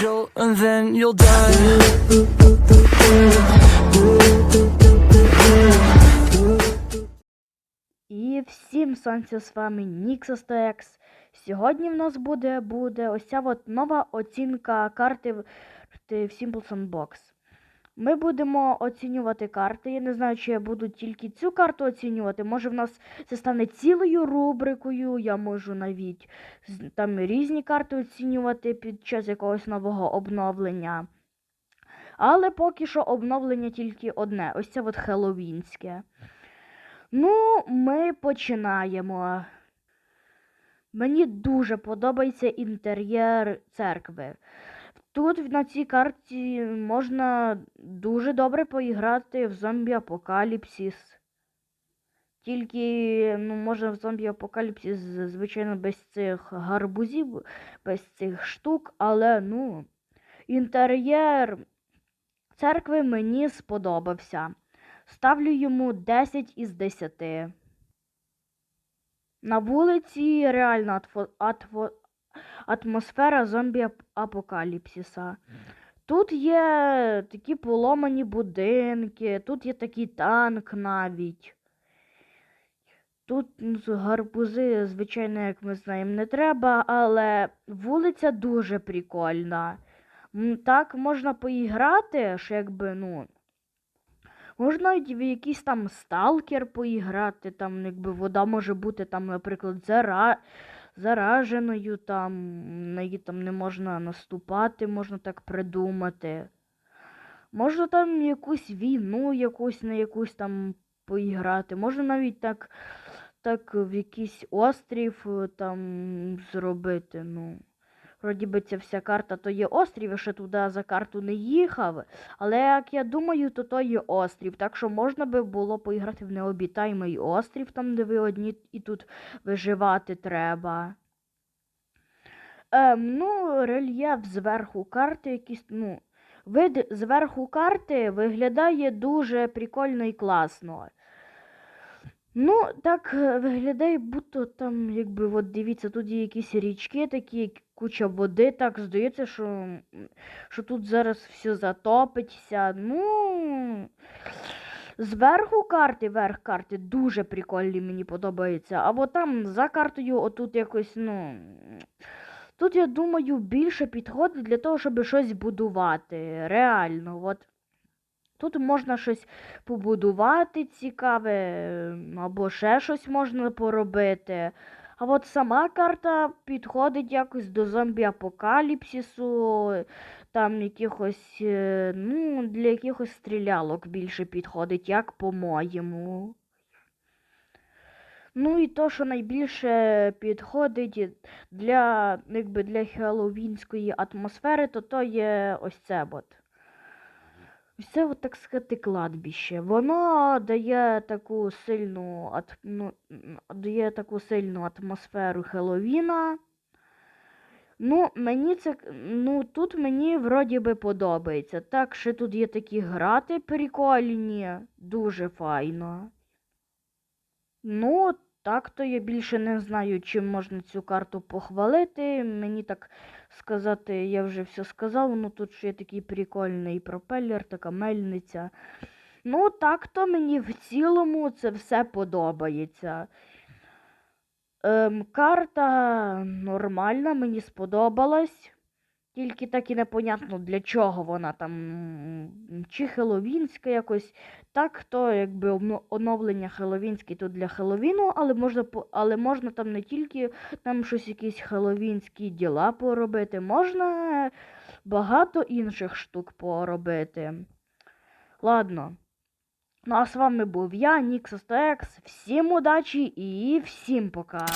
jolt, and then you'll die. І всім сонця з вами Nixos Сьогодні в нас буде, буде ось ця от нова оцінка карти в Simple Sandbox. Ми будемо оцінювати карти. Я не знаю, чи я буду тільки цю карту оцінювати. Може в нас це стане цілою рубрикою. Я можу навіть там різні карти оцінювати під час якогось нового обновлення. Але поки що обновлення тільки одне. Ось це от хеллоуінське. Ну, ми починаємо. Мені дуже подобається інтер'єр церкви. Тут на цій карті можна дуже добре поіграти в зомбі апокаліпсис. Тільки, ну, можна в зомбі апокаліпсис, звичайно, без цих гарбузів, без цих штук, але ну, інтер'єр церкви мені сподобався. Ставлю йому 10 із 10. На вулиці атфо- атмосфера зомбі-апокаліпсиса. Тут є такі поломані будинки, тут є такий танк навіть. Тут ну, гарбузи, звичайно, як ми знаємо, не треба, але вулиця дуже прикольна. Так можна поіграти, що якби, ну. Можна в якийсь там сталкер поіграти, там якби вода може бути там, наприклад, зара... зараженою, там на її там не можна наступати, можна так придумати. Можна там якусь війну, якусь на якусь там поіграти. Можна навіть так, так в якийсь острів е, там зробити. Ну. Вроді би ця вся карта то є острів, я ще туди за карту не їхав. Але як я думаю, то то є острів. Так що можна би було поіграти в необітаємий острів, там, де ви одні і тут виживати треба. Ем, ну, рельєф зверху карти якийсь, ну, вид зверху карти виглядає дуже прикольно і класно. Ну, так е, виглядає, будто там, якби, от дивіться, тут є якісь річки, такі куча води, так здається, що, що тут зараз все затопиться. Ну, зверху карти, верх карти дуже прикольні, мені подобається. Або там за картою, отут якось, ну. Тут, я думаю, більше підходить для того, щоб щось будувати. Реально, от. Тут можна щось побудувати цікаве, або ще щось можна поробити. А от сама карта підходить якось до зомбі-апокаліпсису, там якихось, е, ну, для якихось стрілялок більше підходить, як по-моєму. Ну і то, що найбільше підходить для, якби, для хеллоуінської атмосфери, то то є ось це от. Це, от, так сказати, кладбище. Воно дає таку сильну, ну, дає таку сильну атмосферу Хеллоуіна. Ну, мені це, ну, тут мені вроді би подобається. Так, ще тут є такі грати прикольні, дуже файно. Ну, так то я більше не знаю, чим можна цю карту похвалити. Мені так сказати, я вже все сказав. Ну тут ще є такий прикольний пропелер, така мельниця. Ну, так то мені в цілому це все подобається. Ем, карта нормальна, мені сподобалась. Тільки так і непонятно, для чого вона там. Чи хеловінська якось. Так, то якби оновлення хеловінське тут для Хеловіну, але можна але можна там не тільки там щось якісь хеловінські діла поробити, можна багато інших штук поробити. Ладно. Ну а з вами був я, Ніксостекс. Всім удачі і всім пока.